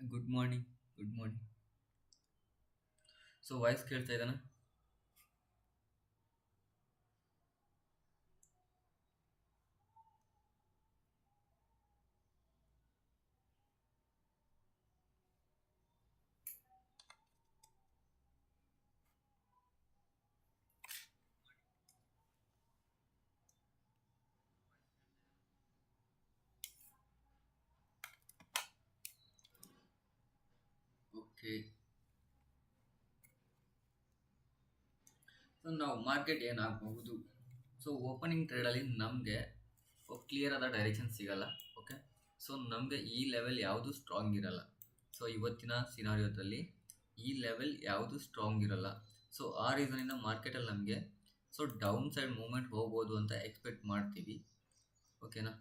Good morning good morning so voice केल्ता ना? So ನಾವು market ಏನಾಗಬಹುದು? ಸೊ ಓಪನಿಂಗ್ ಟ್ರೇಡಲ್ಲಿ ನಮಗೆ ಕ್ಲಿಯರ್ ಆದ ಡೈರೆಕ್ಷನ್ ಸಿಗಲ್ಲ ಓಕೆ ಸೊ ನಮಗೆ ಈ ಲೆವೆಲ್ ಯಾವುದು ಸ್ಟ್ರಾಂಗ್ ಇರಲ್ಲ. ಸೊ ಇವತ್ತಿನ ಸಿನಾರಿಯೋದಲ್ಲಿ ಈ ಲೆವೆಲ್ ಯಾವುದು ಸ್ಟ್ರಾಂಗ್ ಇರಲ್ಲ. ಸೊ ಆ ರೀಸನಿಂದ ಮಾರ್ಕೆಟಲ್ಲಿ ನಮಗೆ ಸೊ ಡೌನ್ ಸೈಡ್ ಮೂಮೆಂಟ್ ಹೋಗ್ಬೋದು ಅಂತ ಎಕ್ಸ್ಪೆಕ್ಟ್ ಮಾಡ್ತೀವಿ ಓಕೆನಾ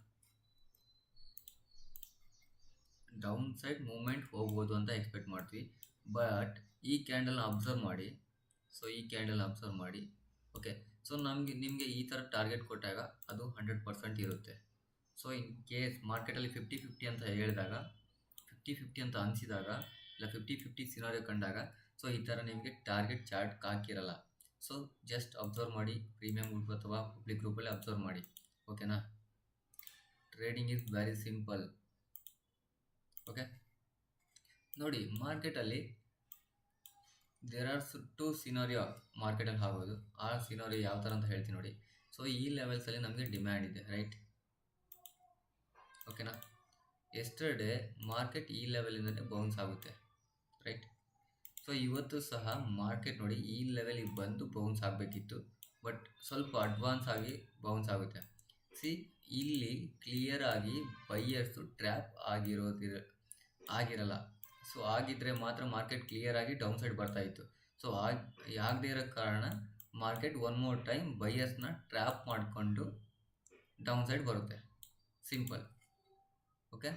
ಡೌನ್ ಸೈಡ್ ಮೂಮೆಂಟ್ ಹೋಗ್ಬೋದು ಅಂತ ಎಕ್ಸ್ಪೆಕ್ಟ್ ಮಾಡ್ತೀವಿ. ಬಟ್ ಈ ಕ್ಯಾಂಡಲ್ ಅಬ್ಸರ್ವ್ ಮಾಡಿ ಸೊ ಈ ಕ್ಯಾಂಡಲ್ ಅಬ್ಸರ್ವ್ ಮಾಡಿ ಓಕೆ ಸೊ ನಮಗೆ, ನಿಮಗೆ ಈ ಥರ ಟಾರ್ಗೆಟ್ ಕೊಟ್ಟಾಗ ಅದು ಹಂಡ್ರೆಡ್ ಪರ್ಸೆಂಟ್ ಇರುತ್ತೆ. ಸೊ ಇನ್ ಕೇಸ್ ಮಾರ್ಕೆಟಲ್ಲಿ ಫಿಫ್ಟಿ ಫಿಫ್ಟಿ ಅಂತ ಹೇಳಿದಾಗ ಫಿಫ್ಟಿ ಫಿಫ್ಟಿ ಅಂತ ಅನಿಸಿದಾಗ, ಇಲ್ಲ ಫಿಫ್ಟಿ ಫಿಫ್ಟಿ ಸಿನಾರಿಯೋ ಕಂಡಾಗ ಸೊ ಈ ಥರ ನಿಮಗೆ ಟಾರ್ಗೆಟ್ ಚಾರ್ಟ್ ಹಾಕಿರಲ್ಲ. ಸೊ ಜಸ್ಟ್ ಅಬ್ಸರ್ವ್ ಮಾಡಿ ಪ್ರೀಮಿಯಂ ಗ್ರೂಪ್ ಅಥವಾ ಪಬ್ಲಿಕ್ ಗ್ರೂಪಲ್ಲಿ ಅಬ್ಸರ್ವ್ ಮಾಡಿ ಓಕೆನಾ trading is very simple okay ನೋಡಿ ಮಾರ್ಕೆಟಲ್ಲಿ ದೇರ್ ಆರ್ ಟು ಸಿನಾರಿಯೋ ಮಾರ್ಕೆಟಲ್ಲಿ ಆಗೋದು ಆ ಸಿನಾರಿಯೋ ಯಾವ ಥರ ಅಂತ ಹೇಳ್ತೀನಿ ನೋಡಿ. ಸೊ ಈ ಲೆವೆಲ್ಸಲ್ಲಿ ನಮಗೆ ಡಿಮ್ಯಾಂಡ್ ಇದೆ ರೈಟ್ ಓಕೆನಾ ಎಸ್ಟರ್ಡೇ ಮಾರ್ಕೆಟ್ ಈ ಲೆವೆಲಿಂದಲೇ ಬೌನ್ಸ್ ಆಗುತ್ತೆ ರೈಟ್ ಸೊ ಇವತ್ತು ಸಹ ಮಾರ್ಕೆಟ್ ನೋಡಿ ಈ ಲೆವೆಲಿಗೆ ಬಂದು ಬೌನ್ಸ್ ಆಗಬೇಕಿತ್ತು ಬಟ್ ಸ್ವಲ್ಪ ಅಡ್ವಾನ್ಸ್ ಆಗಿ ಬೌನ್ಸ್ ಆಗುತ್ತೆ. ಸಿ ಇಲ್ಲಿ ಕ್ಲಿಯರ್ ಆಗಿ ಬೈಯರ್ಸು ಟ್ರ್ಯಾಪ್ ಆಗಿರೋದಿರ ಆಗಿರಲ್ಲ. ಸೊ ಆಗಿದ್ದರೆ ಮಾತ್ರ ಮಾರ್ಕೆಟ್ ಕ್ಲಿಯರ್ ಆಗಿ ಡೌನ್ ಸೈಡ್ ಬರ್ತಾ ಇತ್ತು. ಸೊ ಆಗ ಆಗದೇ ಇರೋ ಕಾರಣ ಮಾರ್ಕೆಟ್ ಒನ್ ಮೋರ್ ಟೈಮ್ ಬೈಯರ್ಸ್ನ ಟ್ರ್ಯಾಪ್ ಮಾಡಿಕೊಂಡು ಡೌನ್ ಸೈಡ್ ಬರುತ್ತೆ. ಸಿಂಪಲ್ ಓಕೆ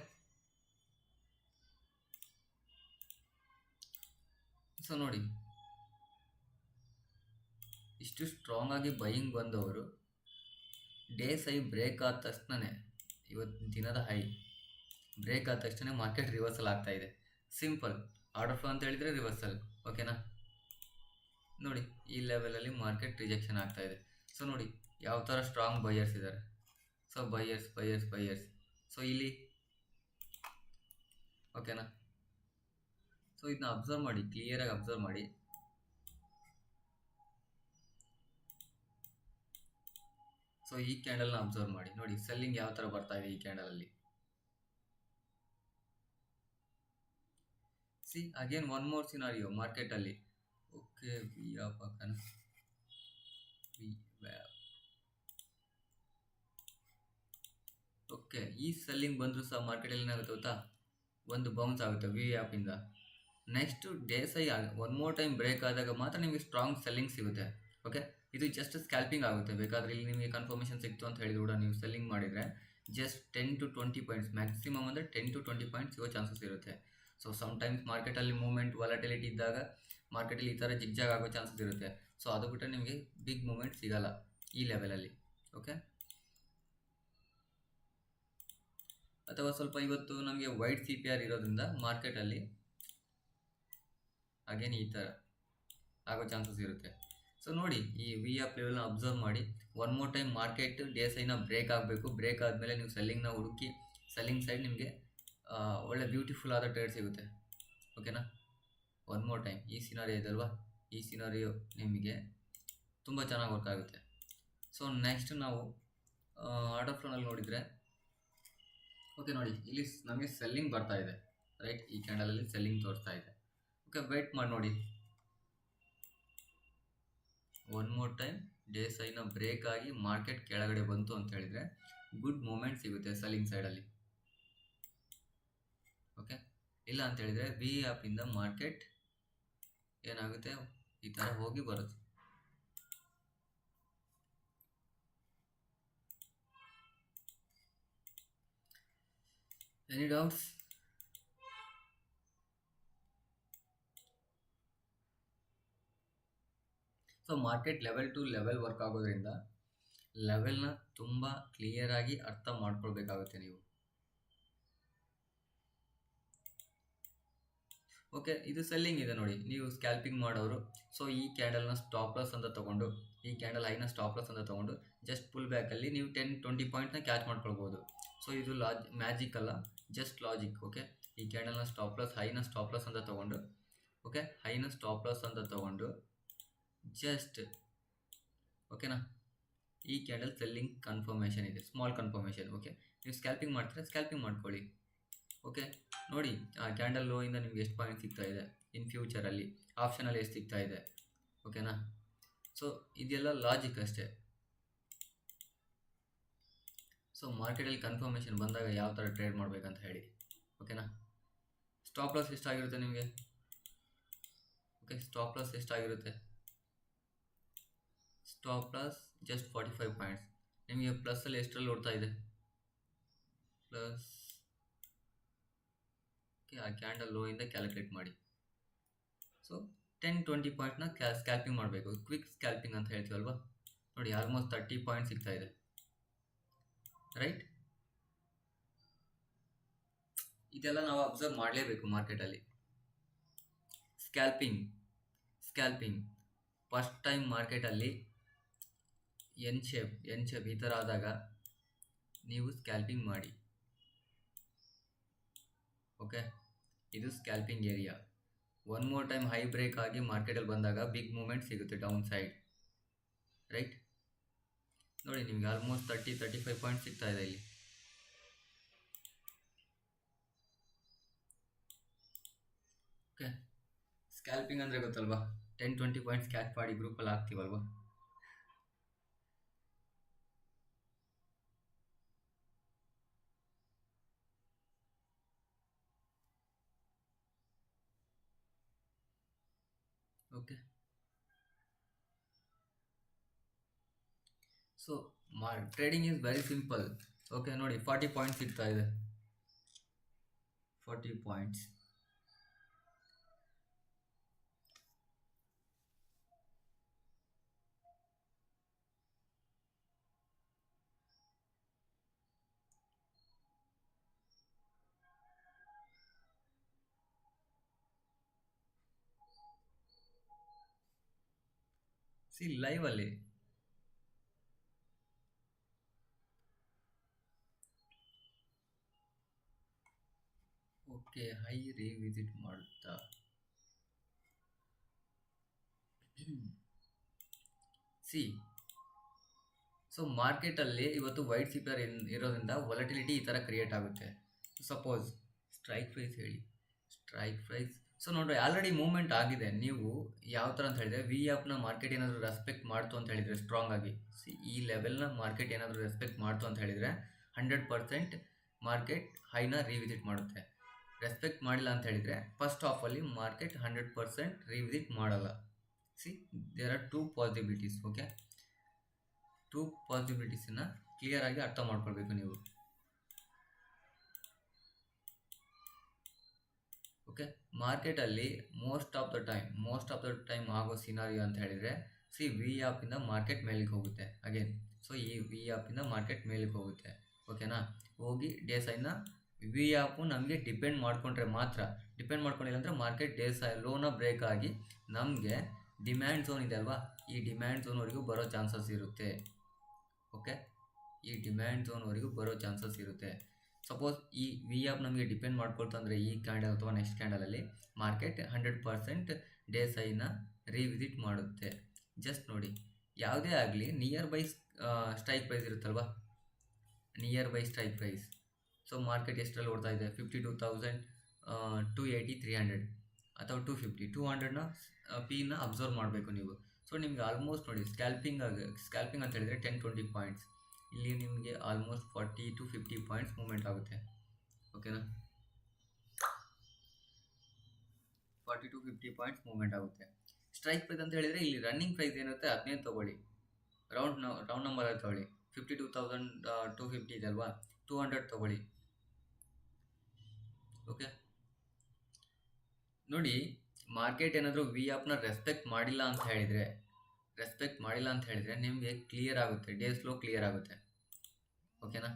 ಸೊ ನೋಡಿ. ಇಷ್ಟು ಸ್ಟ್ರಾಂಗ್ ಆಗಿ ಬೈಯಿಂಗ್ ಬಂದವರು, ಡೇ ಸೈ ಬ್ರೇಕ್ ಆದ ತಕ್ಷಣನೇ ಇವತ್ತು ದಿನದ ಹೈ ಬ್ರೇಕ್ ಆದ ತಕ್ಷಣ ಮಾರ್ಕೆಟ್ ರಿವರ್ಸಲ್ ಆಗ್ತಾ ಇದೆ. ಸಿಂಪಲ್ ಆರ್ಡರ್ ಫ್ಲೋ ಅಂತ ಹೇಳಿದರೆ ರಿವರ್ಸಲ್ ಓಕೆನಾ ನೋಡಿ, ಈ ಲೆವೆಲಲ್ಲಿ ಮಾರ್ಕೆಟ್ ರಿಜೆಕ್ಷನ್ ಆಗ್ತಾ ಇದೆ. ಸೊ ನೋಡಿ, ಯಾವ ಥರ ಸ್ಟ್ರಾಂಗ್ ಬೈಯರ್ಸ್ ಇದ್ದಾರೆ so buyers buyers buyers so ಇಲ್ಲಿ ಓಕೆನಾ ಸೊ ಇದನ್ನ ಅಬ್ಸರ್ವ್ ಮಾಡಿ ಕ್ಲಿಯರಾಗಿ ಅಬ್ಸರ್ವ್ ಮಾಡಿ. ಸೊ ಈ ಕ್ಯಾಂಡಲ್ನ ಅಬ್ಸರ್ವ್ ಮಾಡಿ. ನೋಡಿ ಸೆಲ್ಲಿಂಗ್ ಯಾವ ಥರ ಬರ್ತಾ ಇದೆ ಈ ಕ್ಯಾಂಡಲಲ್ಲಿ see again one more scenario ಮಾರ್ಕೆಟಲ್ಲಿ ಓಕೆ ವಿ ಪಕ್ಕನ ವಿ ಓಕೆ ಈ ಸೆಲ್ಲಿಂಗ್ ಬಂದರೂ ಸಹ ಮಾರ್ಕೆಟಲ್ಲಿ ಏನಾಗುತ್ತೆ ಗೊತ್ತಾ? ಒಂದು ಬೌನ್ಸ್ ಆಗುತ್ತೆ V ಆ್ಯಪಿಂದ next days I one more time break ಆದಾಗ ಮಾತ್ರ ನಿಮಗೆ ಸ್ಟ್ರಾಂಗ್ ಸೆಲ್ಲಿಂಗ್ ಸಿಗುತ್ತೆ. ಓಕೆ ಇದು ಜಸ್ಟ್ ಸ್ಕ್ಯಾಲ್ಪಿಂಗ್ ಆಗುತ್ತೆ. ಬೇಕಾದರೆ ಇಲ್ಲಿ ನಿಮಗೆ ಕನ್ಫರ್ಮೇಷನ್ ಸಿಕ್ತು ಅಂತ ಹೇಳಿದ್ರು ಕೂಡ ನೀವು ಸೆಲ್ಲಿಂಗ್ ಮಾಡಿದರೆ just ten to twenty points maximum ಅಂದರೆ ಟೆನ್ ಟು ಟ್ವೆಂಟಿ ಪಾಯಿಂಟ್ಸ್ ಸಿಗೋ ಚಾನ್ಸಸ್ ಇರುತ್ತೆ. ಸೊ ಸಮ್ಟೈಮ್ಸ್ ಮಾರ್ಕೆಟಲ್ಲಿ ಮೂವ್ಮೆಂಟ್ ವಾಲಟಿಲಿಟಿ ಇದ್ದಾಗ ಮಾರ್ಕೆಟಲ್ಲಿ ಈ ಥರ ಜಿಗ್ಜಾಗ್ ಆಗೋ ಚಾನ್ಸಸ್ ಇರುತ್ತೆ. ಸೊ ಅದು ಬಿಟ್ಟರೆ ನಿಮಗೆ ಬಿಗ್ ಮೂಮೆಂಟ್ ಸಿಗಲ್ಲ ಈ ಲೆವೆಲಲ್ಲಿ ಓಕೆ ಅಥವಾ ಸ್ವಲ್ಪ ಇವತ್ತು ನಮಗೆ ವೈಟ್ ಸಿ ಪಿ ಆರ್ ಇರೋದ್ರಿಂದ ಮಾರ್ಕೆಟಲ್ಲಿ ಅಗೇನ್ ಈ ಥರ ಆಗೋ ಚಾನ್ಸಸ್ ಇರುತ್ತೆ. ಸೊ ನೋಡಿ ಈ ವಿ ಆಪ್ ಲೆವೆಲ್ನ ಅಬ್ಸರ್ವ್ ಮಾಡಿ. One more time market day Saina break ಆಗಬೇಕು. ಬ್ರೇಕ್ ಆದಮೇಲೆ ನೀವು ಸೆಲ್ಲಿಂಗ್ನ ಹುಡುಕಿ ಸೆಲ್ಲಿಂಗ್ ಸೈಡ್ ನಿಮಗೆ ಒಳ್ಳೆ ಬ್ಯೂಟಿಫುಲ್ ಆದ ಟೈರ್ ಸಿಗುತ್ತೆ. ಓಕೆನಾ ಒನ್ ಮೋರ್ ಟೈಮ್ ಈ ಸಿನಾರಿಯೋ ಇದಲ್ವಾ? ಈ ಸಿನಾರಿಯೋ ನಿಮಗೆ ತುಂಬ ಚೆನ್ನಾಗಿ ವರ್ಕ್ ಆಗುತ್ತೆ. ಸೊ ನೆಕ್ಸ್ಟ್ ನಾವು ಆರ್ಡರ್ ಫ್ಲೋನಲ್ಲಿ ನೋಡಿದರೆ ಓಕೆ ನೋಡಿ, ಇಲ್ಲಿ ನಮಗೆ ಸೆಲ್ಲಿಂಗ್ ಬರ್ತಾ ಇದೆ. ರೈಟ್ ಈ ಕ್ಯಾಂಡಲಲ್ಲಿ ಸೆಲ್ಲಿಂಗ್ ತೋರಿಸ್ತಾ ಇದೆ. ಓಕೆ ವೆಯ್ಟ್ ಮಾಡಿ ನೋಡಿ. ಒನ್ ಮೋರ್ ಟೈಮ್ ಡೇ ಸೈನ ಬ್ರೇಕ್ ಆಗಿ ಮಾರ್ಕೆಟ್ ಕೆಳಗಡೆ ಬಂತು ಅಂತ ಹೇಳಿದರೆ ಗುಡ್ ಮೂಮೆಂಟ್ ಸಿಗುತ್ತೆ ಸೆಲ್ಲಿಂಗ್ ಸೈಡಲ್ಲಿ ಓಕೆ ಇಲ್ಲ ಅಂತ ಹೇಳಿದ್ರೆ ವಿ ಆ್ಯಪಿಂದ ಮಾರ್ಕೆಟ್ ಏನಾಗುತ್ತೆ? ಈ ಥರ ಹೋಗಿ ಬರುತ್ತೆ. Any doubts so market level to level work ಆಗೋದ್ರಿಂದ ಲೆವೆಲ್ನ ತುಂಬ ಕ್ಲಿಯರಾಗಿ ಅರ್ಥ ಮಾಡ್ಕೊಳ್ಬೇಕಾಗುತ್ತೆ ನೀವು. ಓಕೆ, ಇದು ಸೆಲ್ಲಿಂಗ್ ಇದೆ ನೋಡಿ. ನೀವು ಸ್ಕ್ಯಾಲ್ಪಿಂಗ್ ಮಾಡೋರು ಸೊ ಈ ಕ್ಯಾಂಡಲ್ನ ಸ್ಟಾಪ್ ಲಾಸ್ ಅಂತ ತೊಗೊಂಡು, ಈ ಕ್ಯಾಂಡಲ್ ಹೈನ ಸ್ಟಾಪ್ ಲಾಸ್ ಅಂತ ತೊಗೊಂಡು ಜಸ್ಟ್ ಪುಲ್ ಬ್ಯಾಕಲ್ಲಿ ನೀವು ಟೆನ್ ಟ್ವೆಂಟಿ ಪಾಯಿಂಟ್ನ ಕ್ಯಾಚ್ ಮಾಡ್ಕೊಳ್ಬೋದು. ಸೊ ಇದು ಲಾಜ್ ಮ್ಯಾಜಿಕ್ ಅಲ್ಲ ಜಸ್ಟ್ ಲಾಜಿಕ್ ಓಕೆ ಈ ಕ್ಯಾಂಡಲ್ನ ಸ್ಟಾಪ್ ಲಾಸ್ ಹೈನ ಸ್ಟಾಪ್ ಲಾಸ್ ಅಂತ ತೊಗೊಂಡು ಓಕೆ ಹೈನ ಸ್ಟಾಪ್ ಲಾಸ್ ಅಂತ ತೊಗೊಂಡು ಜಸ್ಟ್ ಓಕೆನಾ ಈ ಕ್ಯಾಂಡಲ್ ಸೆಲ್ಲಿಂಗ್ ಕನ್ಫರ್ಮೇಷನ್ ಇದೆ ಸ್ಮಾಲ್ ಕನ್ಫರ್ಮೇಷನ್ ಓಕೆ ನೀವು ಸ್ಕ್ಯಾಲ್ಪಿಂಗ್ ಮಾಡ್ತೀರಾ ಸ್ಕ್ಯಾಲ್ಪಿಂಗ್ ಮಾಡ್ಕೊಳ್ಳಿ. ಓಕೆ ನೋಡಿ, ಆ ಕ್ಯಾಂಡಲ್ ಲೋಯಿಂದ ನಿಮ್ಗೆ ಎಷ್ಟು ಪಾಯಿಂಟ್ ಸಿಗ್ತಾ ಇದೆ? ಇನ್ ಫ್ಯೂಚರಲ್ಲಿ ಆಪ್ಷನಲ್ಲಿ ಎಷ್ಟು ಸಿಗ್ತಾ ಇದೆ? ಓಕೆನಾ ಸೊ ಇದೆಲ್ಲ ಲಾಜಿಕ್ ಅಷ್ಟೇ. ಸೊ ಮಾರ್ಕೆಟಲ್ಲಿ ಕನ್ಫರ್ಮೇಷನ್ ಬಂದಾಗ ಯಾವ ಥರ ಟ್ರೇಡ್ ಮಾಡಬೇಕಂತ ಹೇಳಿ. ಓಕೆನಾ ಸ್ಟಾಪ್ ಲಾಸ್ ಎಷ್ಟಾಗಿರುತ್ತೆ ನಿಮಗೆ? Okay stop loss ಎಷ್ಟಾಗಿರುತ್ತೆ? Stop loss just forty five points ನಿಮಗೆ ಪ್ಲಸ್ಸಲ್ಲಿ ಎಷ್ಟರಲ್ಲಿ ಓಡ್ತಾ ಇದೆ? ಪ್ಲಸ್ ಓಕೆ ಆ ಕ್ಯಾಂಡಲ್ ಲೋಯಿಂದ ಕ್ಯಾಲ್ಕುಲೇಟ್ ಮಾಡಿ. ಸೊ ಟೆನ್ ಟ್ವೆಂಟಿ ಪಾಯಿಂಟ್ನ ಕ್ಯಾ ಸ್ಕ್ಯಾಲ್ಪಿಂಗ್ ಮಾಡಬೇಕು. ಕ್ವಿಕ್ ಸ್ಕ್ಯಾಲ್ಪಿಂಗ್ ಅಂತ ಹೇಳ್ತೀವಲ್ವಾ? ನೋಡಿ ಆಲ್ಮೋಸ್ಟ್ ತರ್ಟಿ ಪಾಯಿಂಟ್ ಸಿಗ್ತಾ ಇದೆ. ರೈಟ್ ಇದೆಲ್ಲ ನಾವು ಅಬ್ಸರ್ವ್ ಮಾಡಲೇಬೇಕು ಮಾರ್ಕೆಟಲ್ಲಿ ಸ್ಕ್ಯಾಲ್ಪಿಂಗ್ ಸ್ಕ್ಯಾಲ್ಪಿಂಗ್ ಫಸ್ಟ್ ಟೈಮ್ ಮಾರ್ಕೆಟಲ್ಲಿ ಎನ್ ಶೇಪ್ ಎನ್ ಶೇಪ್ ಈ ಥರ ಆದಾಗ ನೀವು ಸ್ಕ್ಯಾಲ್ಪಿಂಗ್ ಮಾಡಿ. ಓಕೆ ಇದು scalping area one more time high break ಆಗಿ ಮಾರ್ಕೆಟಲ್ಲಿ ಬಂದಾಗ ಬಿಗ್ ಮೂಮೆಂಟ್ ಸಿಗುತ್ತೆ ಡೌನ್ ಸೈಡ್ ರೈಟ್ ನೋಡಿ, ನಿಮಗೆ almost thirty thirty five point ಸಿಗ್ತಾ ಇದೆ ಇಲ್ಲಿ. ಓಕೆ ಸ್ಕ್ಯಾಲ್ಪಿಂಗ್ ಅಂದರೆ ಗೊತ್ತಲ್ವಾ? ಟೆನ್ ಟ್ವೆಂಟಿ ಪಾಯಿಂಟ್ಸ್ ಕ್ಯಾಚ್ ಮಾಡಿ ಗ್ರೂಪಲ್ಲಿ ಹಾಕ್ತೀವಲ್ವಾ ಓಕೆ ಸೊ ಮಾ trading is very simple okay ನೋಡಿ ಫಾರ್ಟಿ ಪಾಯಿಂಟ್ಸ್ ಸಿಗ್ತಾ ಇದೆ. Forty points see live okay high revisit ಮಾಡುತ್ತಾ ಸಿ. ಸೊ, ಮಾರ್ಕೆಟಲ್ಲಿ ಇವತ್ತು ವೈಟ್ ಸಿಪರ್ ಇರೋದ್ರಿಂದ ವಾಲಟಿಲಿಟಿ ಈ ಥರ ಕ್ರಿಯೇಟ್ ಆಗುತ್ತೆ. ಸಪೋಸ್ ಸ್ಟ್ರೈಕ್ ಪ್ರೈಸ್ ಹೇಳಿ. ಸ್ಟ್ರೈಕ್ ಪ್ರೈಸ್ ಸೊ ನೋಡ್ರಿ ಆಲ್ರೆಡಿ ಮೂವ್ಮೆಂಟ್ ಆಗಿದೆ. ನೀವು ಯಾವ ಥರ ಅಂತ ಹೇಳಿದ್ರೆ ವಿ ಆಪ್ನ ಮಾರ್ಕೆಟ್ ಏನಾದರೂ ರೆಸ್ಪೆಕ್ಟ್ ಮಾಡ್ತು ಅಂತ ಹೇಳಿದರೆ ಸ್ಟ್ರಾಂಗ್ ಆಗಿ. ಸಿ, ಈ ಲೆವೆಲ್ನ ಮಾರ್ಕೆಟ್ ಏನಾದರೂ ರೆಸ್ಪೆಕ್ಟ್ ಮಾಡ್ತು ಅಂತ ಹೇಳಿದರೆ ಹಂಡ್ರೆಡ್ ಪರ್ಸೆಂಟ್ ಮಾರ್ಕೆಟ್ ಹೈನ ರಿವಿಸಿಟ್ ಮಾಡುತ್ತೆ. ರೆಸ್ಪೆಕ್ಟ್ ಮಾಡಿಲ್ಲ ಅಂತ ಹೇಳಿದರೆ ಫಸ್ಟ್ ಆಫಲ್ಲಿ ಮಾರ್ಕೆಟ್ ಹಂಡ್ರೆಡ್ ಪರ್ಸೆಂಟ್ ರಿವಿಸಿಟ್ ಮಾಡಲ್ಲ. See there are two possibilities okay two ಪಾಸಿಬಿಲಿಟೀಸನ್ನು ಕ್ಲಿಯರಾಗಿ ಅರ್ಥ ಮಾಡ್ಕೊಳ್ಬೇಕು ನೀವು. ಓಕೆ ಮಾರ್ಕೆಟಲ್ಲಿ most of the time most of the time ಆಗೋ ಸಿನಾರಿಯೋ ಅಂತ ಹೇಳಿದರೆ ಸಿ ವಿ ಆಪಿಂದ ಮಾರ್ಕೆಟ್ ಮೇಲಿಗೆ ಹೋಗುತ್ತೆ ಅಗೇನ್ ಸೊ ಈ ವಿ ಆಪಿಂದ ಮಾರ್ಕೆಟ್ ಮೇಲಿಗೆ ಹೋಗುತ್ತೆ ಓಕೆನಾ ಹೋಗಿ ಡೇ ಸೈನ ವಿ ಆ್ಯಪು ನಮಗೆ ಡಿಪೆಂಡ್ ಮಾಡಿಕೊಂಡ್ರೆ ಮಾತ್ರ. ಡಿಪೆಂಡ್ ಮಾಡ್ಕೊಂಡಿಲ್ಲ ಅಂದರೆ ಮಾರ್ಕೆಟ್ ಡೇಸ್ ಲೋನ ಬ್ರೇಕ್ ಆಗಿ ನಮಗೆ ಡಿಮ್ಯಾಂಡ್ ಝೋನ್ ಇದೆ ಅಲ್ವಾ? ಈ ಡಿಮ್ಯಾಂಡ್ ಝೋನ್ವರೆಗೂ ಬರೋ ಚಾನ್ಸಸ್ ಇರುತ್ತೆ. ಓಕೆ? ಈ ಡಿಮ್ಯಾಂಡ್ ಝೋನ್ವರೆಗೂ ಬರೋ ಚಾನ್ಸಸ್ ಇರುತ್ತೆ. ಸಪೋಸ್ ಈ ವಿ ಆ್ಯಪ್ ನಮಗೆ ಡಿಪೆಂಡ್ ಮಾಡ್ಕೊಳ್ತಂದರೆ ಈ ಕ್ಯಾಂಡಲ್ ಅಥವಾ ನೆಕ್ಸ್ಟ್ ಕ್ಯಾಂಡಲಲ್ಲಿ ಮಾರ್ಕೆಟ್ ಹಂಡ್ರೆಡ್ ಪರ್ಸೆಂಟ್ ಡೇ ಸೈನ ರಿವಿಸಿಟ್ ಮಾಡುತ್ತೆ. ಜಸ್ಟ್ ನೋಡಿ, ಯಾವುದೇ ಆಗಲಿ ನಿಯರ್ ಬೈ ಸ್ಟ್ರೈಕ್ ಪ್ರೈಸ್ ಇರುತ್ತಲ್ವಾ? Nearby strike price. So market ಎಷ್ಟರಲ್ಲಿ ಓಡ್ತಾ ಇದೆ. Fifty two thousand to eighty three hundred ಅಥವಾ ಟು ಫಿಫ್ಟಿ ಟೂ ಹಂಡ್ರೆಡ್ನ ಪಿನ ಅಬ್ಸರ್ವ್ ಮಾಡಬೇಕು ನೀವು. ಸೊ ನಿಮಗೆ ಆಲ್ಮೋಸ್ಟ್ ನೋಡಿ ಸ್ಕ್ಯಾಲ್ಪಿಂಗ್ ಆಗಿ ಸ್ಕ್ಯಾಲ್ಪಿಂಗ್ ಅಂತ ಹೇಳಿದರೆ ಟೆನ್ ಟ್ವೆಂಟಿ ಪಾಯಿಂಟ್ಸ್ ಇಲ್ಲಿ ನಿಮಗೆ almost forty to fifty points moment ಆಗುತ್ತೆ. ಓಕೆನಾ forty to fifty points moment ಆಗುತ್ತೆ. ಸ್ಟ್ರೈಕ್ ಪ್ರೈಸ್ ಅಂತ ಹೇಳಿದರೆ ಇಲ್ಲಿ ರನ್ನಿಂಗ್ ಪ್ರೈಸ್ ಏನಿರುತ್ತೆ ಹದಿನೈದು ತೊಗೊಳ್ಳಿ. ರೌಂಡ್ ರೌಂಡ್ ನಂಬರಲ್ಲಿ ತೊಗೊಳ್ಳಿ. Fifty two thousand to fifty ಇದೆ ಅಲ್ವಾ? ಟೂ ಹಂಡ್ರೆಡ್ ತೊಗೊಳ್ಳಿ. ಓಕೆ ನೋಡಿ ಮಾರ್ಕೆಟ್ ಏನಾದರೂ ವಿ ಆಪ್ನ ರೆಸ್ಪೆಕ್ಟ್ ಮಾಡಿಲ್ಲ ಅಂತ ಹೇಳಿದರೆ ರೆಸ್ಪೆಕ್ಟ್ ಮಾಡಿಲ್ಲ ಅಂತ ಹೇಳಿದರೆ ನಿಮಗೆ ಕ್ಲಿಯರ್ ಆಗುತ್ತೆ ಡೇ ಸ್ಲೋ ಕ್ಲಿಯರ್ ಆಗುತ್ತೆ. ಓಕೆನಾ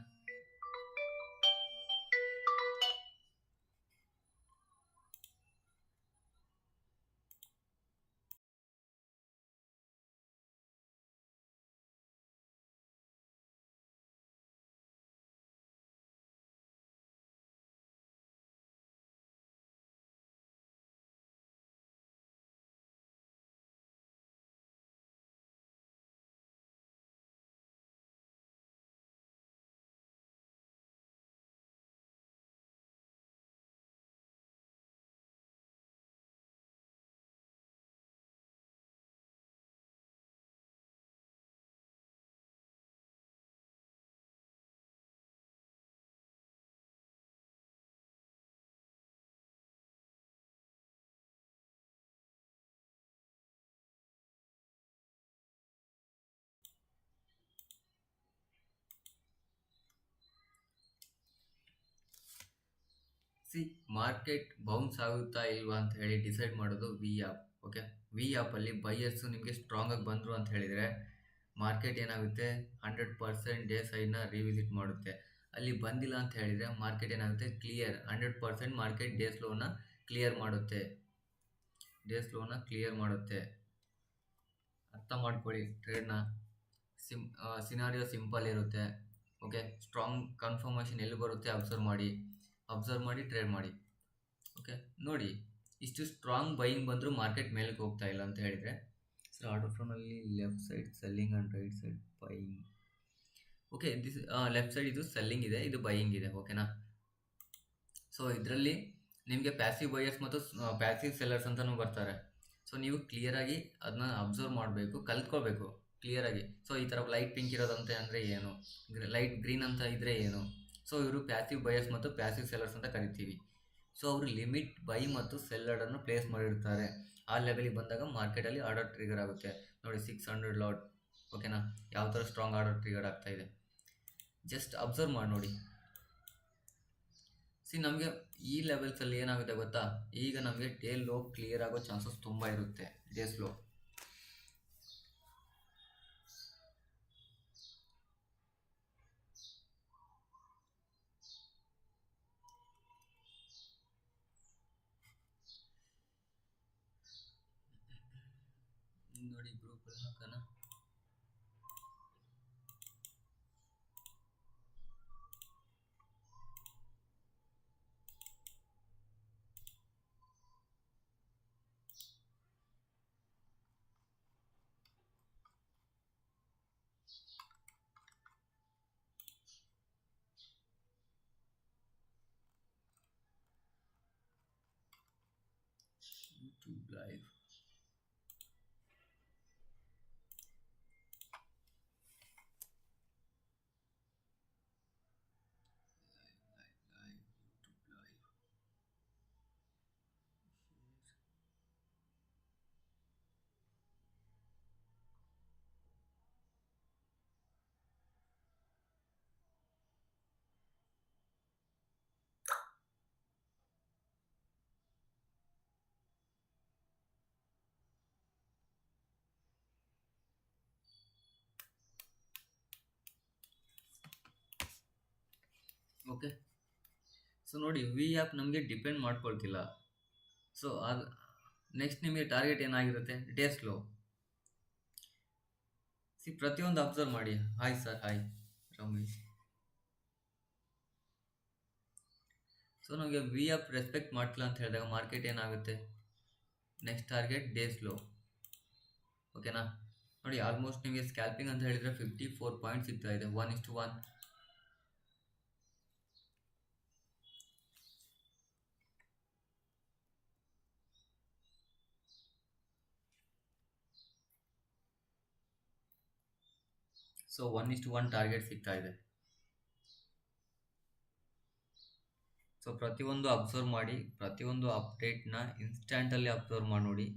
ಸಿ ಮಾರ್ಕೆಟ್ ಬೌನ್ಸ್ ಆಗುತ್ತಾ ಇಲ್ವಾ ಅಂತ ಹೇಳಿ ಡಿಸೈಡ್ ಮಾಡೋದು ವಿ ಆಪ್ ಓಕೆ ವಿ ಆಪಲ್ಲಿ ಬೈಯರ್ಸು ನಿಮಗೆ ಸ್ಟ್ರಾಂಗಾಗಿ ಬಂದರು ಅಂತ ಹೇಳಿದರೆ ಮಾರ್ಕೆಟ್ ಏನಾಗುತ್ತೆ? ಹಂಡ್ರೆಡ್ ಪರ್ಸೆಂಟ್ ಡೇ ಸೈಡ್ನ ರಿವಿಸಿಟ್ ಮಾಡುತ್ತೆ. ಅಲ್ಲಿ ಬಂದಿಲ್ಲ ಅಂತ ಹೇಳಿದರೆ ಮಾರ್ಕೆಟ್ ಏನಾಗುತ್ತೆ? Clear hundred percent market day's ಸ್ಲೋನ clear ಮಾಡುತ್ತೆ. ಡೇ ಸ್ಲೋನ ಕ್ಲಿಯರ್ ಮಾಡುತ್ತೆ. ಅರ್ಥ ಮಾಡ್ಕೊಳ್ಳಿ ಟ್ರೇಡ್ನ ಸಿಮ್ ಸಿನಾರಿಯೋ ಸಿಂಪಲ್ ಇರುತ್ತೆ ಓಕೆ ಸ್ಟ್ರಾಂಗ್ ಕನ್ಫರ್ಮೇಷನ್ ಎಲ್ಲಿ ಬರುತ್ತೆ? ಅಬ್ಸರ್ವ್ ಮಾಡಿ. ಅಬ್ಸರ್ವ್ ಮಾಡಿ ಟ್ರೇಡ್ ಮಾಡಿ. ಓಕೆ ನೋಡಿ, ಇಷ್ಟು ಸ್ಟ್ರಾಂಗ್ ಬೈಯಿಂಗ್ ಬಂದರೂ ಮಾರ್ಕೆಟ್ ಮೇಲಕ್ಕೆ ಹೋಗ್ತಾ ಇಲ್ಲ ಅಂತ ಹೇಳಿದರೆ sir order ಫ್ರಮಲ್ಲಿ left side selling and right side buying okay this left side ಇದು ಸೆಲ್ಲಿಂಗ್ ಇದೆ, ಇದು ಬೈಯಿಂಗ್ ಇದೆ ಓಕೆನಾ ಸೊ ಇದರಲ್ಲಿ ನಿಮಗೆ ಪ್ಯಾಸಿವ್ ಬೈಯರ್ಸ್ ಮತ್ತು ಪ್ಯಾಸಿವ್ ಸೆಲ್ಲರ್ಸ್ ಅಂತಲೂ ಬರ್ತಾರೆ. ಸೊ ನೀವು ಕ್ಲಿಯರಾಗಿ ಅದನ್ನ ಅಬ್ಸರ್ವ್ ಮಾಡಬೇಕು ಕಲ್ತ್ಕೋಬೇಕು ಕ್ಲಿಯರಾಗಿ ಸೊ ಈ ಥರ ಲೈಟ್ ಪಿಂಕ್ ಇರೋದಂತೆ ಅಂದರೆ ಏನು? ಲೈಟ್ ಗ್ರೀನ್ ಅಂತ ಇದ್ದರೆ ಏನು? ಸೊ ಇವರು ಪ್ಯಾಸಿವ್ ಬಯರ್ಸ್ ಮತ್ತು ಪ್ಯಾಸಿವ್ ಸೆಲ್ಲರ್ಸ್ ಅಂತ ಕರಿತೀವಿ. ಸೊ ಅವರು ಲಿಮಿಟ್ ಬೈ ಮತ್ತು ಸೆಲ್ಲರ್ಡನ್ನು ಪ್ಲೇಸ್ ಮಾಡಿರ್ತಾರೆ. ಆ ಲೆವೆಲಿಗೆ ಬಂದಾಗ ಮಾರ್ಕೆಟಲ್ಲಿ ಆರ್ಡರ್ ಟ್ರಿಗರ್ ಆಗುತ್ತೆ. ನೋಡಿ ಸಿಕ್ಸ್ ಹಂಡ್ರೆಡ್ ಲಾಟ್ ಓಕೆನಾ ಯಾವ ಥರ ಸ್ಟ್ರಾಂಗ್ ಆರ್ಡರ್ ಟ್ರಿಗರ್ ಆಗ್ತಾ ಇದೆ. ಜಸ್ಟ್ ಅಬ್ಸರ್ವ್ ಮಾಡಿ ನೋಡಿ. ಸಿ ನಮಗೆ ಈ ಲೆವೆಲ್ಸಲ್ಲಿ ಏನಾಗುತ್ತೆ ಗೊತ್ತಾ? ಈಗ ನಮಗೆ ಡೇ ಲೋ ಕ್ಲಿಯರ್ ಆಗೋ ಚಾನ್ಸಸ್ ತುಂಬ ಇರುತ್ತೆ. Day's low Life. Okay so ನೋಡಿ ವಿ ಆ್ಯಪ್ ನಮಗೆ ಡಿಪೆಂಡ್ ಮಾಡ್ಕೊಳ್ತಿಲ್ಲ. ಸೊ ಅದು ನೆಕ್ಸ್ಟ್ ನಿಮಗೆ ಟಾರ್ಗೆಟ್ ಏನಾಗಿರುತ್ತೆ? ಡೇ ಸ್ಲೋ ಸಿ ಪ್ರತಿಯೊಂದು ಅಬ್ಸರ್ವ್ ಮಾಡಿ. Hi sir hi Ramesh. So ನಮಗೆ ವಿ ಆಪ್ ರೆಸ್ಪೆಕ್ಟ್ ಮಾಡ್ತಿಲ್ಲ ಅಂತ ಹೇಳಿದಾಗ ಮಾರ್ಕೆಟ್ ಏನಾಗುತ್ತೆ? ನೆಕ್ಸ್ಟ್ ಟಾರ್ಗೆಟ್ ಡೇ ಸ್ಲೋ ಓಕೆನಾ ನೋಡಿ ಆಲ್ಮೋಸ್ಟ್ ನಿಮಗೆ ಸ್ಕ್ಯಾಲ್ಪಿಂಗ್ ಅಂತ ಹೇಳಿದರೆ ಫಿಫ್ಟಿ ಫೋರ್ ಪಾಯಿಂಟ್ ಸಿಗ್ತಾ ಇದೆ. ಒನ್ ಇಷ್ಟು ಒನ್ ಸೊ ಒನ್ ಇಷ್ಟು ಒನ್ ಟಾರ್ಗೆಟ್ ಸಿಗ್ತಾ ಇದೆ ಸೊ ಪ್ರತಿಯೊಂದು ಅಬ್ಸರ್ವ್ ಮಾಡಿ, ಪ್ರತಿಯೊಂದು ಅಪ್ಡೇಟ್ನ ಇನ್ಸ್ಟ್ಯಾಂಟಲ್ಲಿ ಅಬ್ಸರ್ವ್ ಮಾಡಿ ನೋಡಿ.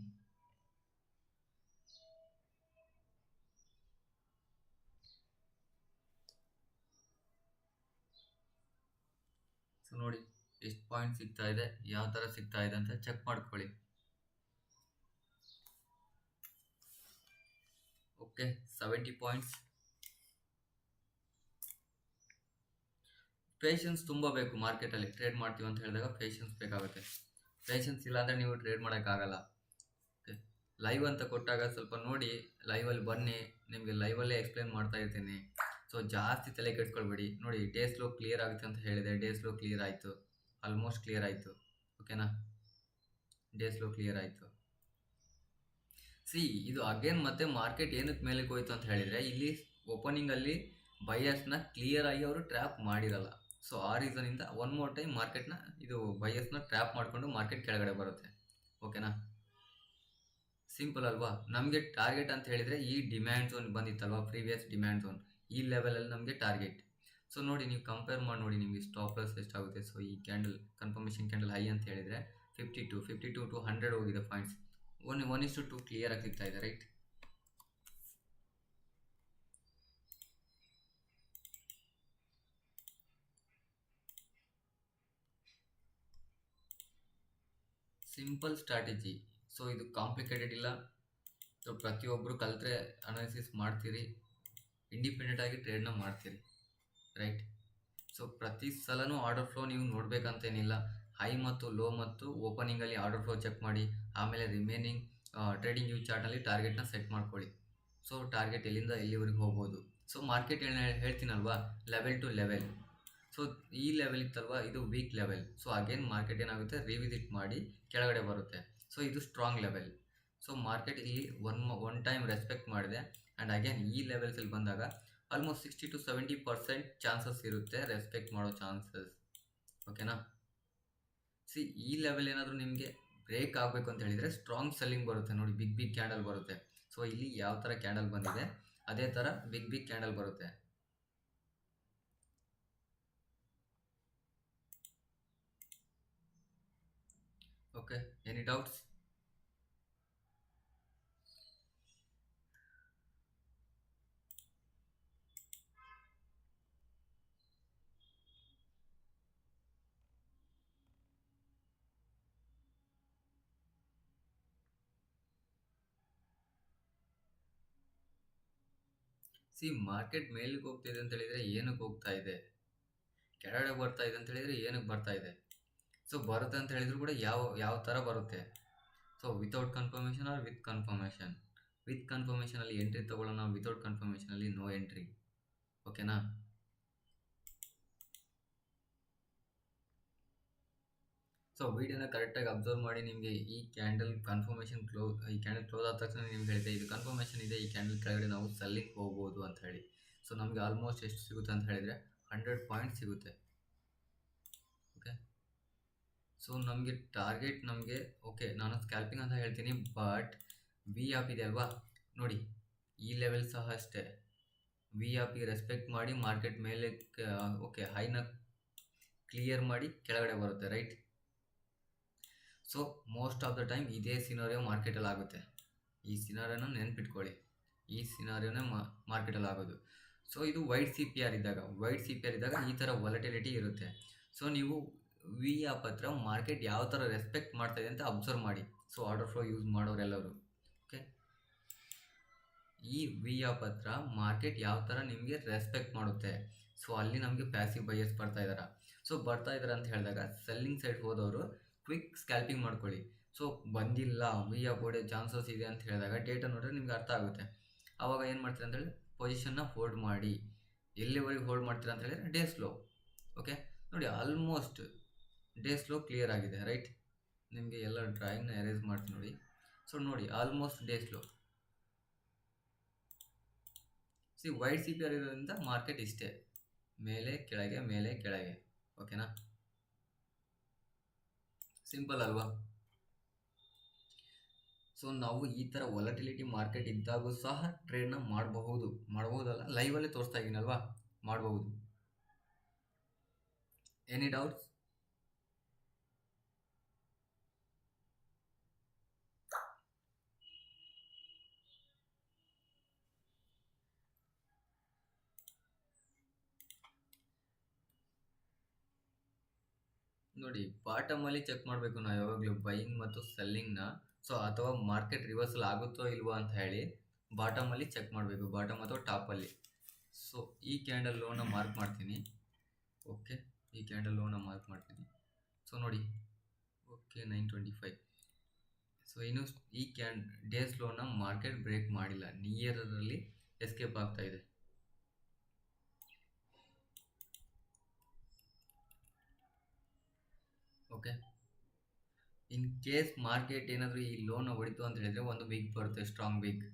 ಸೊ ನೋಡಿ ಎಷ್ಟು ಪಾಯಿಂಟ್ ಸಿಗ್ತಾ ಇದೆ, ಯಾವ ಥರ ಸಿಗ್ತಾ ಇದೆ ಅಂತ ಚೆಕ್ ಮಾಡ್ಕೊಳ್ಳಿ. ಓಕೆ ಸೆವೆಂಟಿ ಪಾಯಿಂಟ್ಸ್ ಪೇಷನ್ಸ್ ತುಂಬ ಬೇಕು ಮಾರ್ಕೆಟಲ್ಲಿ ಟ್ರೇಡ್ ಮಾಡ್ತೀವಿ ಅಂತ ಹೇಳಿದಾಗ ಪೇಷನ್ಸ್ ಬೇಕಾಗುತ್ತೆ. ಪೇಷನ್ಸ್ ಇಲ್ಲಾಂದರೆ ನೀವು ಟ್ರೇಡ್ ಮಾಡೋಕ್ಕಾಗಲ್ಲ. ಓಕೆ ಲೈವ್ ಅಂತ ಕೊಟ್ಟಾಗ ಸ್ವಲ್ಪ ನೋಡಿ ಲೈವಲ್ಲಿ ಬನ್ನಿ. ನಿಮಗೆ ಲೈವಲ್ಲೇ ಎಕ್ಸ್ಪ್ಲೇನ್ ಮಾಡ್ತಾ ಇರ್ತೀನಿ. ಸೊ ಜಾಸ್ತಿ ತಲೆ ಕೆಡ್ಸ್ಕೊಳ್ಬೇಡಿ. ನೋಡಿ ಡೇ ಸ್ಲೋ ಕ್ಲಿಯರ್ ಆಗುತ್ತೆ ಅಂತ ಹೇಳಿದೆ. ಡೇ ಸ್ಲೋ ಕ್ಲಿಯರ್ ಆಯಿತು. ಆಲ್ಮೋಸ್ಟ್ ಕ್ಲಿಯರ್ ಆಯಿತು. ಓಕೆನಾ ಡೇ ಸ್ಲೋ ಕ್ಲಿಯರ್ ಆಯಿತು. ಸಿ ಇದು ಅಗೇನ್ ಮತ್ತೆ ಮಾರ್ಕೆಟ್ ಏನಕ್ಕೆ ಮೇಲಕ್ಕೆ ಹೋಯ್ತು ಅಂತ ಹೇಳಿದರೆ, ಇಲ್ಲಿ ಓಪನಿಂಗಲ್ಲಿ ಬೈಯರ್ಸ್ನ ಕ್ಲಿಯರ್ ಆಗಿ ಅವರು ಟ್ರ್ಯಾಪ್ ಮಾಡಿರಲ್ಲ. ಸೊ ಆ ರೀಸನಿಂದ ಒನ್ ಮೋರ್ ಟೈಮ್ ಮಾರ್ಕೆಟ್ನ ಇದು ಬಯಸ್ನ ಟ್ರ್ಯಾಪ್ ಮಾಡಿಕೊಂಡು ಮಾರ್ಕೆಟ್ ಕೆಳಗಡೆ ಬರುತ್ತೆ. ಓಕೆನಾ ಸಿಂಪಲ್ ಅಲ್ವಾ? ನಮಗೆ ಟಾರ್ಗೆಟ್ ಅಂತ ಹೇಳಿದರೆ ಈ ಡಿಮ್ಯಾಂಡ್ ಝೋನ್ ಬಂದಿತ್ತಲ್ವಾ? ಪ್ರೀವಿಯಸ್ ಡಿಮ್ಯಾಂಡ್ ಝೋನ್ ಈ ಲೆವೆಲಲ್ಲಿ ನಮಗೆ ಟಾರ್ಗೆಟ್ ಸೊ ನೋಡಿ ನೀವು ಕಂಪೇರ್ ಮಾಡಿ ನೋಡಿ ನಿಮಗೆ ಸ್ಟಾಪ್ ಲಾಸ್ ಎಷ್ಟಾಗುತ್ತೆ ಸೊ ಈ ಕ್ಯಾಂಡಲ್ ಕನ್ಫರ್ಮೇಷನ್ ಕ್ಯಾಂಡಲ್ ಹೈ ಅಂತ ಹೇಳಿದರೆ fifty two fifty to two hundred ಹೋಗಿದೆ ಪಾಯಿಂಟ್ಸ್ ಒನ್ ಒನ್ ಇಷ್ಟು ಟು ಕ್ಲಿಯರ್ ಆಗಿ ಸಿಗ್ತಾ ಇದೆ ರೈಟ್ ಸಿಂಪಲ್ ಸ್ಟ್ರಾಟಜಿ ಸೊ ಇದು ಕಾಂಪ್ಲಿಕೇಟೆಡ್ ಇಲ್ಲ. ಸೊ ಪ್ರತಿಯೊಬ್ಬರು ಕಲಿತ್ರೆ ಅನಾಲಿಸಿಸ್ ಮಾಡ್ತೀರಿ. ಇಂಡಿಪೆಂಡೆಂಟ್ ಆಗಿ ಟ್ರೇಡ್ನ ಮಾಡ್ತೀರಿ. ರೈಟ್ ಸೊ ಪ್ರತಿ ಸಲನೂ ಆರ್ಡರ್ ಫ್ಲೋ ನೀವು ನೋಡಬೇಕಂತೇನಿಲ್ಲ. ಹೈ ಮತ್ತು ಲೋ ಮತ್ತು ಓಪನಿಂಗಲ್ಲಿ ಆರ್ಡರ್ ಫ್ಲೋ ಚೆಕ್ ಮಾಡಿ. ಆಮೇಲೆ ರಿಮೇನಿಂಗ್ ಟ್ರೇಡಿಂಗ್ ಯೂ ಚಾರ್ಟಲ್ಲಿ ಟಾರ್ಗೆಟ್ನ ಸೆಟ್ ಮಾಡ್ಕೊಳ್ಳಿ. ಸೊ ಟಾರ್ಗೆಟ್ ಎಲ್ಲಿಂದ ಎಲ್ಲಿವರೆಗೆ ಹೋಗ್ಬೋದು. ಸೊ ಮಾರ್ಕೆಟ್ ಹೇಳ್ತೀನಲ್ವಾ? ಲೆವೆಲ್ ಟು ಲೆವೆಲ್ ಸೊ ಈ ಲೆವೆಲ್ ಇತ್ತಲ್ವ? ಇದು weak level so again market ಏನಾಗುತ್ತೆ? ರಿವಿಸಿಟ್ ಮಾಡಿ ಕೆಳಗಡೆ ಬರುತ್ತೆ. ಸೊ ಇದು ಸ್ಟ್ರಾಂಗ್ ಲೆವೆಲ್ ಸೊ ಮಾರ್ಕೆಟ್ ಇಲ್ಲಿ ಒನ್ ಒನ್ ಟೈಮ್ ರೆಸ್ಪೆಕ್ಟ್ ಮಾಡಿದೆ. ಆ್ಯಂಡ್ ಅಗೇನ್ ಈ ಲೆವೆಲ್ಸಲ್ಲಿ ಬಂದಾಗ almost sixty to seventy percent chances ಇರುತ್ತೆ ರೆಸ್ಪೆಕ್ಟ್ ಮಾಡೋ ಚಾನ್ಸಸ್ ಓಕೆನಾ ಸಿ ಈ ಲೆವೆಲ್ ಏನಾದರೂ ನಿಮಗೆ ಬ್ರೇಕ್ ಆಗಬೇಕು ಅಂತ ಹೇಳಿದರೆ ಸ್ಟ್ರಾಂಗ್ ಸೆಲ್ಲಿಂಗ್ ಬರುತ್ತೆ ನೋಡಿ. ಬಿಗ್ ಬಿಗ್ ಕ್ಯಾಂಡಲ್ ಬರುತ್ತೆ. ಸೊ ಇಲ್ಲಿ ಯಾವ ಥರ ಕ್ಯಾಂಡಲ್ ಬಂದಿದೆ? ಅದೇ ಥರ ಬಿಗ್ ಬಿಗ್ ಕ್ಯಾಂಡಲ್ ಬರುತ್ತೆ. Okay any doubts see market ಮೇಲಿಗೆ ಹೋಗ್ತಿದೆ ಅಂತ ಹೇಳಿದ್ರೆ ಏನಕ್ಕೆ ಹೋಗ್ತಾ ಇದೆ? ಕೆಳಗಡೆ ಬರ್ತಾ ಇದೆ ಅಂತ ಹೇಳಿದ್ರೆ ಏನಕ್ಕೆ ಬರ್ತಾ ಇದೆ? ಸೊ ಬರುತ್ತೆ ಅಂತ ಹೇಳಿದ್ರು ಕೂಡ ಯಾವ ಯಾವ ಥರ ಬರುತ್ತೆ? So without confirmation or with confirmation with ಕನ್ಫರ್ಮೇಷನಲ್ಲಿ entry ತೊಗೊಳ್ಳೋಣ ವಿತೌಟ್ ಕನ್ಫರ್ಮೇಷನಲ್ಲಿ ನೋ? ಎಂಟ್ರಿ ಓಕೆನಾ ಸೊ ವೀಡಿಯೋನ ಕರೆಕ್ಟಾಗಿ ಅಬ್ಸರ್ವ್ ಮಾಡಿ ನಿಮಗೆ ಈ ಕ್ಯಾಂಡಲ್ ಕನ್ಫರ್ಮೇಷನ್ ಕ್ಲೋಸ್ ಈ ಕ್ಯಾಂಡಲ್ ಕ್ಲೋಸ್ ಆದ ತಕ್ಷಣ ನಿಮ್ಗೆ ಹೇಳಿದೆ, ಇದು ಕನ್ಫರ್ಮೇಷನ್ ಇದೆ, ಈ ಕ್ಯಾಂಡಲ್ ಕೆಳಗಡೆ ನಾವು ಸೆಲ್ಲಿಂಗ್ ಹೋಗ್ಬೋದು ಅಂತ ಹೇಳಿ. ಸೊ ನಮಗೆ ಆಲ್ಮೋಸ್ಟ್ ಎಷ್ಟು ಸಿಗುತ್ತೆ ಅಂತ ಹೇಳಿದರೆ ಹಂಡ್ರೆಡ್ ಪಾಯಿಂಟ್ ಸಿಗುತ್ತೆ ಓಕೆ ಸೊ ನಮಗೆ ಟಾರ್ಗೆಟ್ ನಮಗೆ ಓಕೆ ನಾನು ಸ್ಕ್ಯಾಲ್ಪಿಂಗ್ ಅಂತ ಹೇಳ್ತೀನಿ ಬಟ್ ವಿ ಆಪ್ ಇದೆ ಅಲ್ವಾ? ನೋಡಿ, ಈ ಲೆವೆಲ್ ಸಹ ಅಷ್ಟೇ. ವಿ ಆಪಿಗೆ ರೆಸ್ಪೆಕ್ಟ್ ಮಾಡಿ ಮಾರ್ಕೆಟ್ ಮೇಲೆ ಓಕೆ ಹೈನ ಕ್ಲಿಯರ್ ಮಾಡಿ ಕೆಳಗಡೆ ಬರುತ್ತೆ right so most of the time ಇದೇ ಸಿನಾರಿಯೋ ಮಾರ್ಕೆಟಲ್ಲಿ ಆಗುತ್ತೆ. ಈ ಸಿನಾರಿಯೋನ ನೆನ್ಪಿಟ್ಕೊಳ್ಳಿ. ಈ ಸಿನಾರಿಯೋನೇ ಮಾರ್ಕೆಟಲ್ಲಿ ಆಗೋದು. ಸೊ ಇದು ವೈಟ್ ಸಿ ಪಿ ಆರ್ ಇದ್ದಾಗ ವೈಟ್ ಸಿ ಪಿ ಆರ್ ಇದ್ದಾಗ ಈ ಥರ ವಾಲಟಿಲಿಟಿ ಇರುತ್ತೆ. ಸೊ ನೀವು ವಿ ಆಪ್ ಹತ್ರ ಮಾರ್ಕೆಟ್ ಯಾವ ಥರ ರೆಸ್ಪೆಕ್ಟ್ ಮಾಡ್ತಾ ಇದೆ ಅಂತ ಅಬ್ಸರ್ವ್ ಮಾಡಿ. ಸೊ, ಆರ್ಡರ್ ಫ್ಲೋ ಯೂಸ್ ಮಾಡೋರೆಲ್ಲರೂ. ಓಕೆ? ಈ ವಿ ಆಪ್ ಹತ್ರ ಮಾರ್ಕೆಟ್ ಯಾವ ಥರ ನಿಮಗೆ ರೆಸ್ಪೆಕ್ಟ್ ಮಾಡುತ್ತೆ? ಸೊ, ಅಲ್ಲಿ ನಮಗೆ ಪ್ಯಾಸಿವ್ ಬೈಯರ್ಸ್ ಬರ್ತಾ ಇದ್ದಾರೆ ಸೊ, ಬರ್ತಾ ಇದ್ದಾರೆ ಅಂತ ಹೇಳಿದಾಗ ಸೆಲ್ಲಿಂಗ್ ಸೈಡ್ ಹೋದವರು ಕ್ವಿಕ್ ಸ್ಕ್ಯಾಲ್ಪಿಂಗ್ ಮಾಡ್ಕೊಳ್ಳಿ. ಸೊ, ಬಂದಿಲ್ಲ, ವಿ ಆಪ್ ಹೊಡೆ ಚಾನ್ಸಸ್ ಇದೆ ಅಂತ ಹೇಳಿದಾಗ ಡೇಟಾ ನೋಡಿದ್ರೆ ನಿಮ್ಗೆ ಅರ್ಥ ಆಗುತ್ತೆ. ಆವಾಗ ಏನು ಮಾಡ್ತೀರಾ ಅಂತೇಳಿ ಪೊಸಿಷನ್ನ ಹೋಲ್ಡ್ ಮಾಡಿ. ಎಲ್ಲಿವರೆಗೆ ಹೋಲ್ಡ್ ಮಾಡ್ತೀರಾ ಅಂತ ಹೇಳಿದ್ರೆ ಡೇ ಸ್ಲೋ ಓಕೆ? ನೋಡಿ ಆಲ್ಮೋಸ್ಟ್ ಡೇ ಸ್ಲೋ ಕ್ಲಿಯರ್ ಆಗಿದೆ ರೈಟ್ ನಿಮಗೆ ಎಲ್ಲ ಡ್ರಾಯಿಂಗ್ನ ಎರೇಸ್ ಮಾಡ್ತೀನಿ ನೋಡಿ. ಸೊ ನೋಡಿ almost day's low see white C P R ಇರೋದ್ರಿಂದ ಮಾರ್ಕೆಟ್ ಇಷ್ಟೇ. ಮೇಲೆ, ಕೆಳಗೆ ಮೇಲೆ, ಕೆಳಗೆ. ಓಕೆನಾ ಸಿಂಪಲ್ ಅಲ್ವಾ? ಸೊ ನಾವು ಈ ಥರ ವಾಲಟಿಲಿಟಿ ಮಾರ್ಕೆಟ್ ಇದ್ದಾಗೂ ಸಹ ಟ್ರೇಡ್ನ ಮಾಡಬಹುದು. ಮಾಡಬಹುದಲ್ಲ? ಲೈವಲ್ಲೇ ತೋರಿಸ್ತಾ ಇದ್ದೀನಲ್ವಾ ಮಾಡಬಹುದು. ಎನಿ ಡೌಟ್ಸ್ ನೋಡಿ ಬಾಟಮಲ್ಲಿ ಚೆಕ್ ಮಾಡಬೇಕು ನಾವು ಯಾವಾಗಲೂ ಬೈಯಿಂಗ್ ಮತ್ತು ಸೆಲ್ಲಿಂಗ್ನ ಸೊ ಅಥವಾ ಮಾರ್ಕೆಟ್ ರಿವರ್ಸಲ್ ಆಗುತ್ತೋ ಇಲ್ವೋ ಅಂತ ಹೇಳಿ ಬಾಟಮಲ್ಲಿ ಚೆಕ್ ಮಾಡಬೇಕು ಬಾಟಮ್ ಅಥವಾ ಟಾಪಲ್ಲಿ ಸೊ ಈ ಕ್ಯಾಂಡಲ್ ಲೋನ ಮಾರ್ಕ್ ಮಾಡ್ತೀನಿ. ಓಕೆ ಈ ಕ್ಯಾಂಡಲ್ ಲೋನ ಮಾರ್ಕ್ ಮಾಡ್ತೀನಿ. ಸೊ ನೋಡಿ. Okay nine twenty five so ಇನ್ನು ಈ ಕ್ಯಾನ್ ಡೇಸ್ ಲೋನ ಮಾರ್ಕೆಟ್ ಬ್ರೇಕ್ ಮಾಡಿಲ್ಲ. ನಿಯರಲ್ಲಿ ಎಸ್ಕೇಪ್ ಆಗ್ತಾ ಓಕೆ ಇನ್ ಕೇಸ್ ಮಾರ್ಕೆಟ್ ಏನಾದರೂ ಈ ಲೋನ್ ಹೊಡಿತು ಅಂತ ಹೇಳಿದರೆ ಒಂದು ವೀಕ್ ಬರುತ್ತೆ strong weak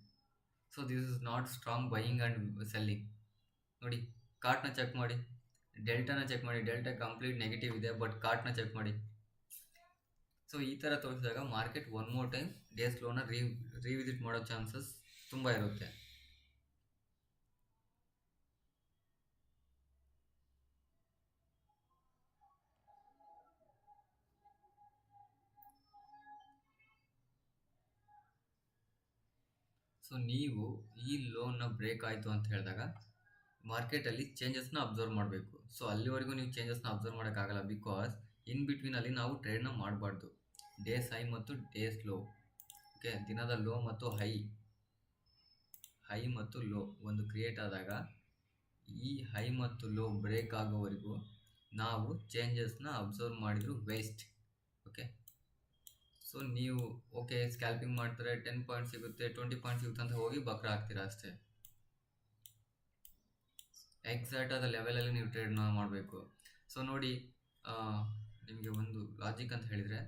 so this is not strong buying and selling ನೋಡಿ ಕಾರ್ಟ್ನ ಚೆಕ್ ಮಾಡಿ ಡೆಲ್ಟಾನ ಚೆಕ್ ಮಾಡಿ ಡೆಲ್ಟಾ ಕಂಪ್ಲೀಟ್ ನೆಗೆಟಿವ್ ಇದೆ ಬಟ್ ಕಾರ್ಟ್ನ ಚೆಕ್ ಮಾಡಿ. ಸೊ ಈ ಥರ ತೋರಿಸಿದಾಗ market one more time day's ಲೋನ ರೀ ರಿವಿಸಿಟ್ ಮಾಡೋ ಚಾನ್ಸಸ್ ತುಂಬ ಇರುತ್ತೆ. ಸೊ ನೀವು ಈ ಲೋನ್ನ ಬ್ರೇಕ್ ಆಯಿತು ಅಂತ ಹೇಳಿದಾಗ ಮಾರ್ಕೆಟಲ್ಲಿ ಚೇಂಜಸ್ನ ಅಬ್ಸರ್ವ್ ಮಾಡಬೇಕು. ಸೊ ಅಲ್ಲಿವರೆಗೂ ನೀವು ಚೇಂಜಸ್ನ ಅಬ್ಸರ್ವ್ ಮಾಡೋಕ್ಕಾಗಲ್ಲ ಬಿಕಾಸ್ ಇನ್ ಬಿಟ್ವೀನಲ್ಲಿ ನಾವು ಟ್ರೇಡ್ನ ಮಾಡಬಾರ್ದು. ಡೇಸ್ ಹೈ ಮತ್ತು ಡೇಸ್ ಲೋ ಓಕೆ ದಿನದ ಲೋ ಮತ್ತು ಹೈ ಹೈ ಮತ್ತು ಲೋ ಒಂದು ಕ್ರಿಯೇಟ್ ಆದಾಗ ಈ ಹೈ ಮತ್ತು ಲೋ ಬ್ರೇಕ್ ಆಗೋವರೆಗೂ ನಾವು ಚೇಂಜಸ್ನ ಅಬ್ಸರ್ವ್ ಮಾಡಿದ್ರು ವೇಸ್ಟ್ ಓಕೆ ಸೊ ನೀವು ಓಕೆ ಸ್ಕ್ಯಾಲ್ಪಿಂಗ್ ಮಾಡ್ತಾರೆ ಟೆನ್ ಪಾಯಿಂಟ್ ಸಿಗುತ್ತೆ ಟ್ವೆಂಟಿ ಪಾಯಿಂಟ್ ಸಿಗುತ್ತೆ ಅಂತ ಹೋಗಿ ಬಕ್ರ ಹಾಕ್ತೀರಾ ಅಷ್ಟೇ? ಎಕ್ಸಾಕ್ಟ್ ಆದ ಲೆವೆಲಲ್ಲಿ ನೀವು ಟ್ರೇಡ್ನ ಮಾಡಬೇಕು. ಸೊ ನೋಡಿ ನಿಮಗೆ ಒಂದು ಲಾಜಿಕ್ ಅಂತ ಹೇಳಿದರೆ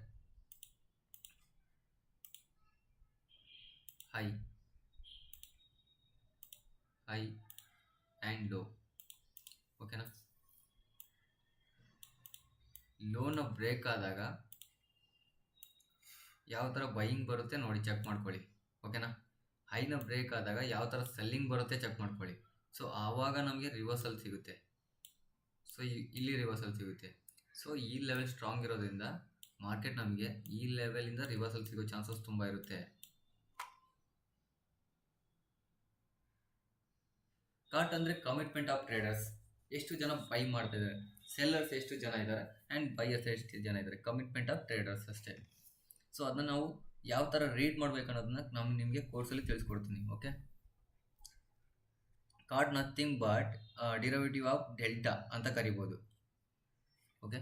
ಹೈ ಹೈ ಆ್ಯಂಡ್ ಲೋ ಓಕೆನಾ ಲೋನ ಬ್ರೇಕ್ ಆದಾಗ ಯಾವ ಥರ ಬೈಯಿಂಗ್ ಬರುತ್ತೆ ನೋಡಿ ಚೆಕ್ ಮಾಡ್ಕೊಳ್ಳಿ ಓಕೆನಾ ಹೈನ ಬ್ರೇಕ್ ಆದಾಗ ಯಾವ ಥರ ಸೆಲ್ಲಿಂಗ್ ಬರುತ್ತೆ ಚೆಕ್ ಮಾಡ್ಕೊಳ್ಳಿ. ಸೊ ಆವಾಗ ನಮಗೆ ರಿವರ್ಸಲ್ ಸಿಗುತ್ತೆ. ಸೊ ಇಲ್ಲಿ ರಿವರ್ಸಲ್ ಸಿಗುತ್ತೆ. ಸೊ ಈ ಲೆವೆಲ್ ಸ್ಟ್ರಾಂಗ್ ಇರೋದ್ರಿಂದ ಮಾರ್ಕೆಟ್ ನಮಗೆ ಈ ಲೆವೆಲಿಂದ ರಿವರ್ಸಲ್ ಸಿಗೋ ಚಾನ್ಸಸ್ ತುಂಬ ಇರುತ್ತೆ. ಕಾಟ್ ಅಂದರೆ ಕಮಿಟ್ಮೆಂಟ್ ಆಫ್ ಟ್ರೇಡರ್ಸ್ ಎಷ್ಟು ಜನ ಬೈ ಮಾಡ್ತಾ ಇದ್ದಾರೆ? ಸೆಲ್ಲರ್ಸ್ ಎಷ್ಟು ಜನ ಇದ್ದಾರೆ? ಆ್ಯಂಡ್ ಬೈಯರ್ಸ್ ಎಷ್ಟು ಜನ ಇದ್ದಾರೆ? ಕಮಿಟ್ಮೆಂಟ್ ಆಫ್ ಟ್ರೇಡರ್ಸ್ ಅಷ್ಟೇ. ಸೊ ಅದನ್ನ ನಾವು ಯಾವ ಥರ ರೀಡ್ ಮಾಡ್ಬೇಕು ಅನ್ನೋದನ್ನ ನಾನು ನಿಮಗೆ ಕೋರ್ಸಲ್ಲಿ ತಿಳಿಸ್ಕೊಡ್ತೀನಿ okay card nothing but derivative of delta ಅಂತ ಕರಿಬೋದು ಓಕೆ